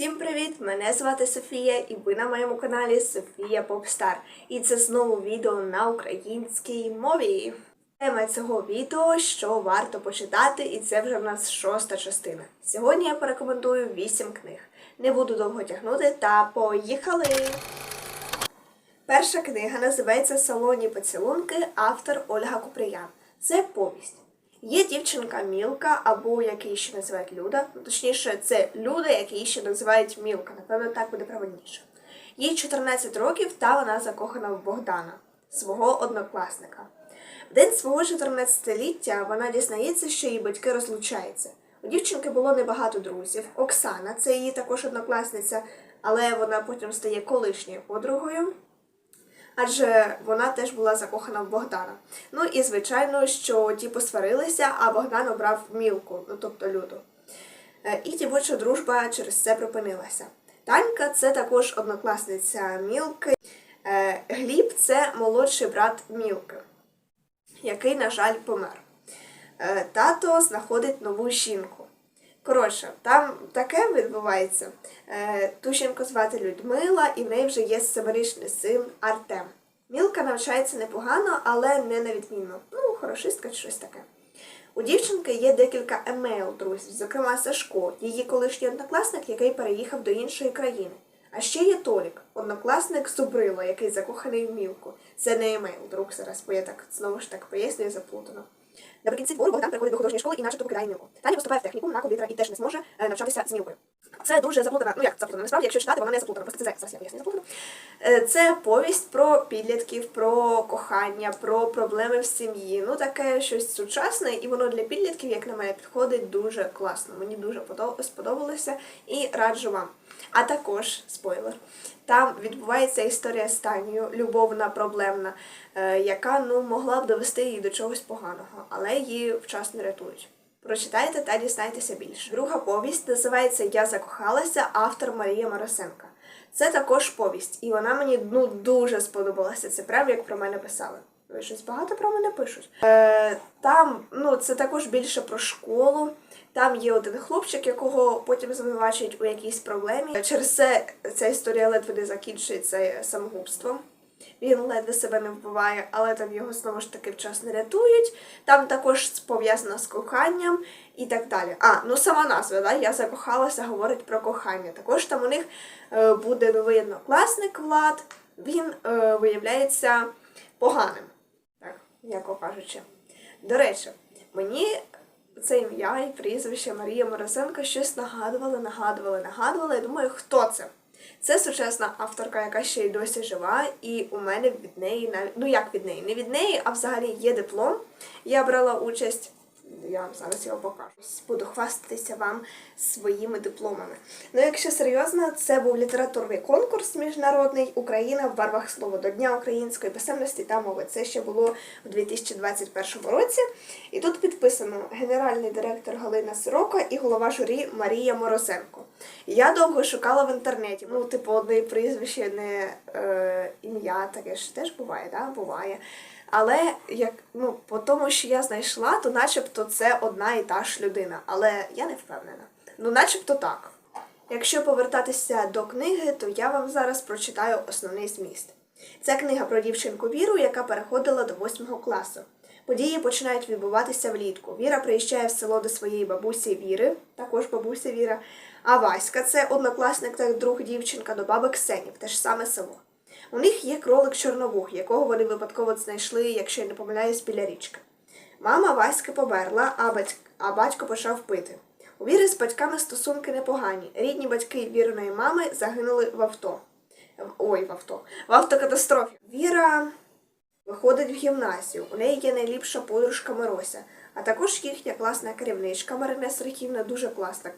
Всім привіт! Мене звати Софія, і ви на моєму каналі Софія Попстар. І це знову відео на українській мові. Тема цього відео, що варто почитати, і це вже в нас шоста частина. Сьогодні я порекомендую 8 книг. Не буду довго тягнути та поїхали! Перша книга називається Салоні поцілунки, автор Ольга Куприян. Це повість. Є дівчинка Мілка, або як її ще називають Люда. Ну, точніше, це Люда, як її ще називають Мілка. Напевно, так буде правильніше. Їй 14 років, та вона закохана в Богдана, свого однокласника. В день свого 14-ліття вона дізнається, що її батьки розлучаються. У дівчинки було небагато друзів. Оксана, це її також однокласниця, але вона потім стає колишньою подругою адже вона теж була закохана в Богдана. Ну і звичайно, що ті посварилися, а Богдан обрав мілку, ну тобто Люду. Е, І дівоча дружба через це припинилася. Танька це також однокласниця Мілки. Е, Гліб це молодший брат Мілки, який, на жаль, помер. Е, Тато знаходить нову жінку. Коротше, там таке відбувається. Е, Ту жінку звати Людмила, і в неї вже є семирічний син Артем. Мілка навчається непогано, але не на відмінно. Ну, хорошистка чи щось таке. У дівчинки є декілька емейл друзів, зокрема Сашко, її колишній однокласник, який переїхав до іншої країни. А ще є Толік, однокласник Зубрила, який закоханий в Мілку. Це не емейл, друг зараз, бо я так знову ж так пояснюю заплутано. Наприкінці твору Богдан приходить до художньої школи і начебто покидає Мілку. Таня поступає в технікум на комп'ютера і теж не зможе е, навчатися з Мілкою. Це дуже заплутана. Ну як заплутана? Насправді, якщо читати, вона не заплутана. Просто це зараз я поясню заплутано. Е, Це повість про підлітків, про кохання, про проблеми в сім'ї. Ну таке щось сучасне, і воно для підлітків, як на мене, підходить дуже класно. Мені дуже подо- сподобалося і раджу вам. А також спойлер. Там відбувається історія з Танією, любовна, проблемна, е, яка ну могла б довести її до чогось поганого, але її вчасно рятують. Прочитайте та дізнайтеся більше. Друга повість називається Я закохалася, автор Марія Маросенка. Це також повість, і вона мені ну дуже сподобалася. Це прям як про мене писали. Щось багато про мене пишуть. Е, там ну це також більше про школу. Там є один хлопчик, якого потім звинувачують у якійсь проблемі. Через це ця історія ледве не закінчується самогубством. Він ледве себе не вбиває, але там його знову ж таки вчасно рятують. Там також пов'язано з коханням і так далі. А, ну сама назва, да? я закохалася, говорить про кохання. Також там у них е, буде новий однокласник Влад. Він е, виявляється поганим, м'яко кажучи. До речі, мені це ім'я і прізвище Марія Морозенко щось нагадували, нагадували, нагадували. Я думаю, хто це? Це сучасна авторка, яка ще й досі жива, і у мене від неї навіть ну як від неї, не від неї, а взагалі є диплом. Я брала участь. Я вам зараз його покажу. Буду хвастатися вам своїми дипломами. Ну, якщо серйозно, це був літературний конкурс міжнародний Україна в барвах слова до Дня української писемності та мови. Це ще було у 2021 році. І тут підписано генеральний директор Галина Сирока і голова журі Марія Морозенко. Я довго шукала в інтернеті. Ну, типу, одне прізвище, не е, ім'я, таке ж теж буває, да? Буває. Але як ну по тому, що я знайшла, то начебто це одна і та ж людина. Але я не впевнена. Ну, начебто так. Якщо повертатися до книги, то я вам зараз прочитаю основний зміст. Це книга про дівчинку Віру, яка переходила до восьмого класу. Події починають відбуватися влітку. Віра приїжджає в село до своєї бабусі Віри, також бабуся Віра. А Васька це однокласник та друг дівчинка до баби Ксені, в те ж саме село. У них є кролик Чорновух, якого вони випадково знайшли, якщо я не помиляюсь, біля річки. Мама Васьки померла, а, батьк... а батько почав пити. У Віри з батьками стосунки непогані. Рідні батьки Віриної мами загинули в авто. Ой, в авто. В автокатастрофі. Віра виходить в гімназію. У неї є найліпша подружка Мирося, а також їхня класна керівничка Марина Сергіївна, дуже класна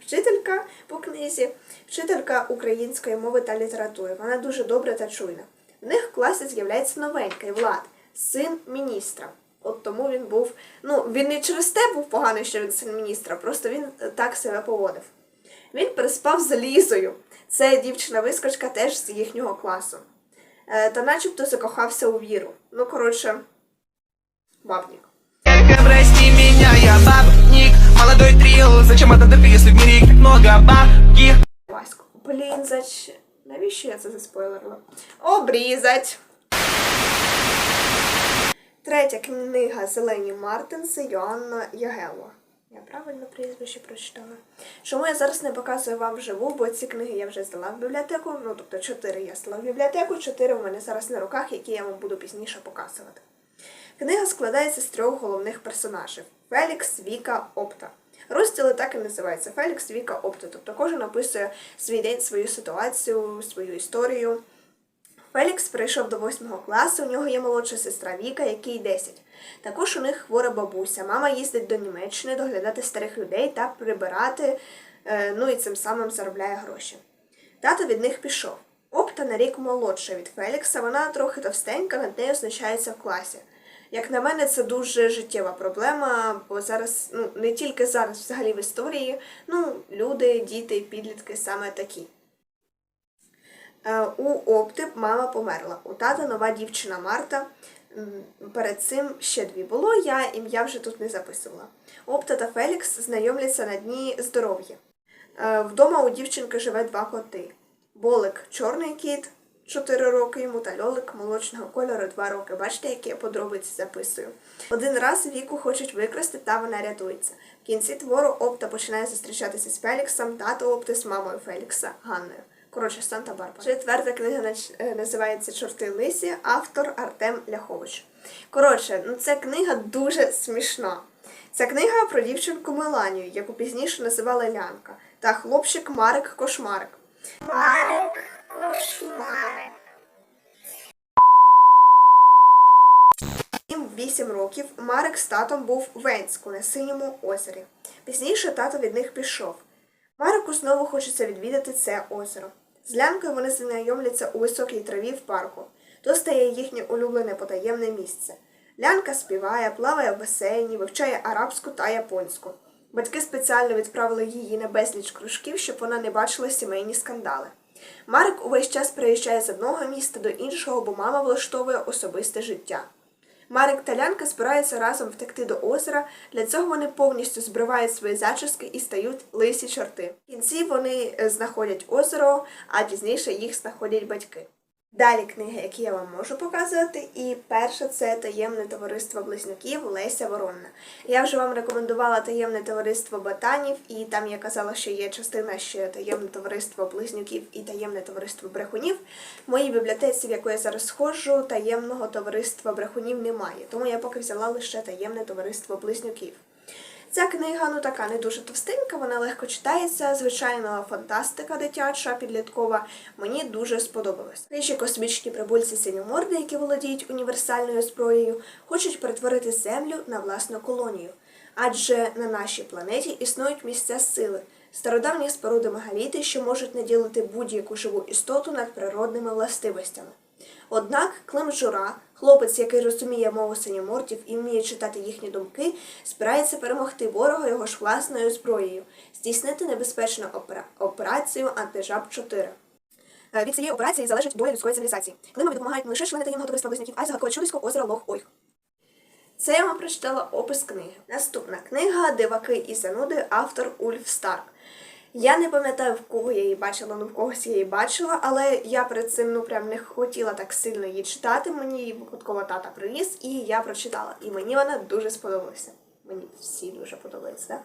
вчителька по книзі, вчителька української мови та літератури. Вона дуже добра та чуйна. В них в класі з'являється новенький Влад, син міністра. От тому він був. Ну, він не через те був поганий, що він син міністра, просто він е, так себе поводив. Він переспав з Лізою. Це дівчина-вискочка теж з їхнього класу. Е, та начебто закохався у віру. Ну, коротше, бабнік. Как прости меня, я бабник Молодой трил, зачем это ты, если в мире их так много бабки Навіщо я це заспойлерила? Обрізать! Третя книга Зелені Мартинси Йоанна Ягелла. Я правильно прізвище прочитала. Чому я зараз не показую вам вживу, бо ці книги я вже здала в бібліотеку. Ну, тобто чотири я здала в бібліотеку, чотири у мене зараз на руках, які я вам буду пізніше показувати. Книга складається з трьох головних персонажів: Фелікс, Віка, Опта. Розділи так і називаються Фелікс, Віка, Опта. Тобто кожен описує свій день, свою ситуацію, свою історію. Фелікс прийшов до восьмого класу, у нього є молодша сестра Віка, якій 10. Також у них хвора бабуся. Мама їздить до Німеччини доглядати старих людей та прибирати, е, ну і цим самим заробляє гроші. Тато від них пішов. Опта на рік молодша від Фелікса, вона трохи товстенька, над нею знущається в класі. Як на мене, це дуже життєва проблема, бо зараз, ну не тільки зараз, взагалі в історії, ну, люди, діти, підлітки саме такі. Е, У Опти мама померла. У тата нова дівчина Марта. Перед цим ще дві було, я ім'я вже тут не записувала. Опта та Фелікс знайомляться на дні здоров'я. Е, Вдома у дівчинки живе два коти. Болик чорний кіт, 4 роки йому, та льолик молочного кольору 2 роки. Бачите, які я подробиці записую. Один раз віку хочуть викрасти, та вона рятується. В кінці твору Опта починає зустрічатися з Феліксом, тато Опти з мамою Фелікса Ганною. Коротше, Санта Барбара. Четверта книга е, називається Чорти лисі, автор Артем Ляхович. Коротше, ну це книга дуже смішна. Це книга про дівчинку Меланію, яку пізніше називали Лянка, та хлопчик Марик Кошмарик. Марик кошмарик. Їм 8 років Марик з татом був в Венську на синьому озері. Пізніше тато від них пішов. Марику знову хочеться відвідати це озеро. З лянкою вони знайомляться у високій траві в парку. То стає їхнє улюблене потаємне місце. Лянка співає, плаває в басейні, вивчає арабську та японську. Батьки спеціально відправили її на безліч кружків, щоб вона не бачила сімейні скандали. Марик увесь час переїжджає з одного міста до іншого, бо мама влаштовує особисте життя. Марик та Лянка збираються разом втекти до озера. Для цього вони повністю збривають свої зачіски і стають лисі чорти. В кінці вони е, знаходять озеро, а пізніше їх знаходять батьки. Далі книги, які я вам можу показувати, і перша це таємне товариство близнюків Леся Воронна. Я вже вам рекомендувала таємне товариство ботанів, і там я казала, що є частина ще таємне товариство близнюків і таємне товариство брехунів. В моїй бібліотеці, в яку я зараз сходжу, таємного товариства брехунів немає, тому я поки взяла лише таємне товариство близнюків. Ця книга ну така не дуже товстенька, вона легко читається, звичайно, фантастика дитяча, підліткова. Мені дуже сподобалось. Хижі космічні прибульці синьоморди, які володіють універсальною зброєю, хочуть перетворити землю на власну колонію. Адже на нашій планеті існують місця сили, стародавні споруди мегаліти, що можуть наділити будь-яку живу істоту над природними властивостями. Однак Клим Жура, хлопець, який розуміє мову синьомортів і вміє читати їхні думки, збирається перемогти ворога його ж власною зброєю, здійснити небезпечну опера- операцію Антижаб 4 Е, Від цієї операції залежить доля людської цивілізації. Климові допомагають не лише члени таємного товариства близнюків, а й загадкове чудисько озера Лох Ойг. Це я вам прочитала опис книги. Наступна книга Диваки і зануди, автор Ульф Старк. Я не пам'ятаю, в кого я її бачила, ну в когось я її бачила, але я перед цим ну прям не хотіла так сильно її читати. Мені її випадково тата приніс, і я прочитала. І мені вона дуже сподобалася. Мені всі дуже подобаються. Да?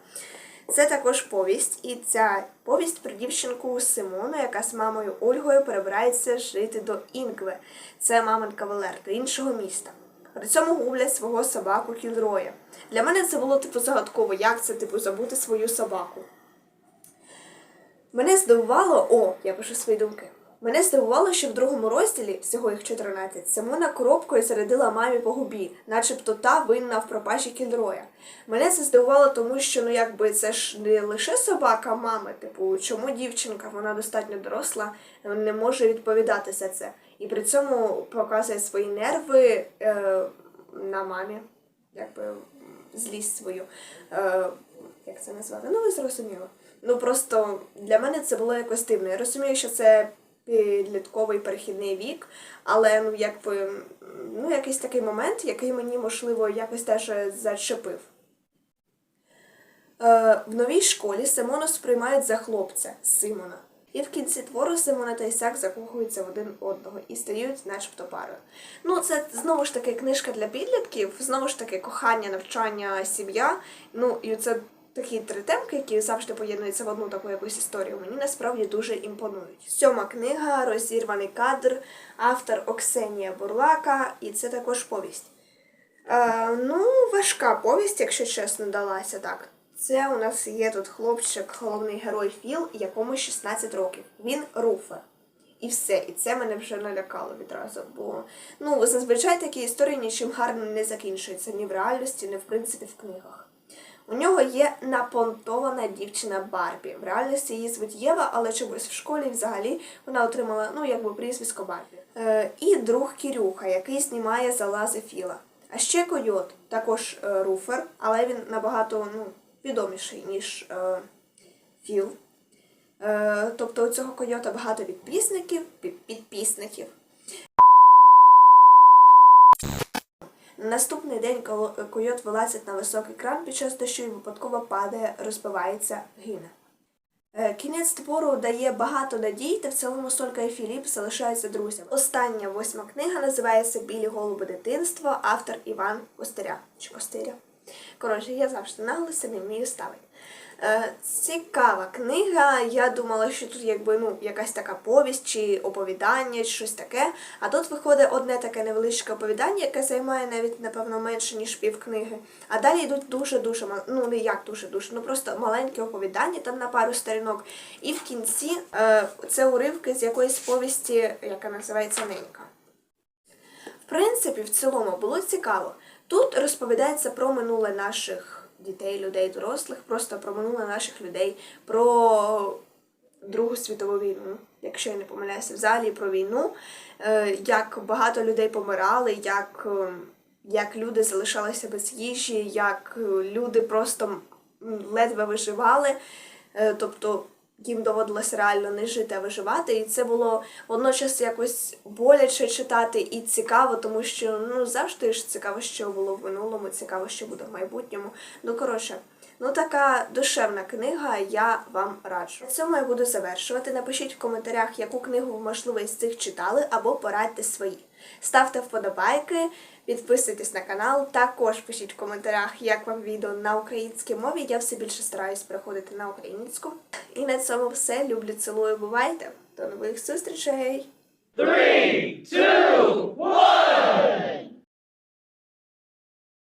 Це також повість, і ця повість про дівчинку Симону, яка з мамою Ольгою перебирається жити до Інкве. Це мамин кавалер до іншого міста. При цьому гублять свого собаку Кілроя. Для мене це було типу загадково, як це типу забути свою собаку. Мене здивувало, о, я пишу свої думки. Мене здивувало, що в другому розділі, всього їх 14, Симона коробкою зарядила мамі по губі, начебто та винна в пропажі Кільроя. Мене це здивувало, тому що ну якби це ж не лише собака мами, типу, чому дівчинка, вона достатньо доросла, не може відповідати за це. І при цьому показує свої нерви е, на мамі, якби злість свою. Е, як це назвати? Ну, ви зрозуміли. Ну просто для мене це було якось дивно. Я розумію, що це підлітковий перехідний вік, але ну якби ну якийсь такий момент, який мені можливо якось теж зачепив. Е, в новій школі Симону сприймають за хлопця Симона. І в кінці твору Симона та Ісак закохуються в один одного і стають начебто парою. Ну, це знову ж таки книжка для підлітків, знову ж таки кохання, навчання, сім'я. Ну і це такі три темки, які завжди поєднуються в одну таку якусь історію. Мені насправді дуже імпонують. Сьома книга Розірваний кадр, автор Оксенія Бурлака, і це також повість. Е, ну, важка повість, якщо чесно, далася так. Це у нас є тут хлопчик, головний герой Філ, якому 16 років. Він руфер. І все. І це мене вже налякало відразу. Бо ну, зазвичай такі історії нічим гарним не закінчуються ні в реальності, ні в принципі в книгах. У нього є напонтована дівчина Барбі. В реальності її звуть Єва, але чомусь в школі взагалі вона отримала ну, якби прізвисько Барбі. Е, і друг Кірюха, який знімає залази Філа. А ще Койот, також е, руфер, але він набагато ну, відоміший, ніж е, Філ. Е, тобто у цього койота багато підписників, під- підписників. На наступний день коли койот вилазить на високий кран під час дощу і випадково падає, розбивається, гине. Е, Кінець твору дає багато надій, та в цілому Солька і Філіп залишаються друзями. Остання восьма книга називається Білі голуби дитинства, автор Іван Костиря. Чи Костиря. Коротше, я завжди наголоси не вмію ставити. Е, цікава книга. Я думала, що тут якби ну якась така повість чи оповідання, чи щось таке. А тут виходить одне таке невеличке оповідання, яке займає навіть напевно менше ніж пів книги. А далі йдуть дуже дуже мал- ну не як дуже дуже, ну просто маленькі оповідання там на пару сторінок. І в кінці е, це уривки з якоїсь повісті, яка називається Ненька. В принципі, в цілому було цікаво. Тут розповідається про минуле наших дітей, людей, дорослих, просто про минуле наших людей, про Другу світову війну, якщо я не помиляюся, взагалі про війну, е, як багато людей помирали, як, е, як люди залишалися без їжі, як е, люди просто ледве виживали. Тобто їм доводилося реально не жити, а виживати. І це було водночас якось боляче читати і цікаво, тому що ну завжди ж цікаво, що було в минулому, цікаво, що буде в майбутньому. Ну коротше. Ну, така душевна книга, я вам раджу. На цьому я буду завершувати. Напишіть в коментарях, яку книгу, можливо, із цих читали, або порадьте свої. Ставте вподобайки, підписуйтесь на канал. Також пишіть в коментарях, як вам відео на українській мові. Я все більше стараюсь переходити на українську. І на цьому все. Люблю, цілую, бувайте. До нових зустрічей! Three, two, one.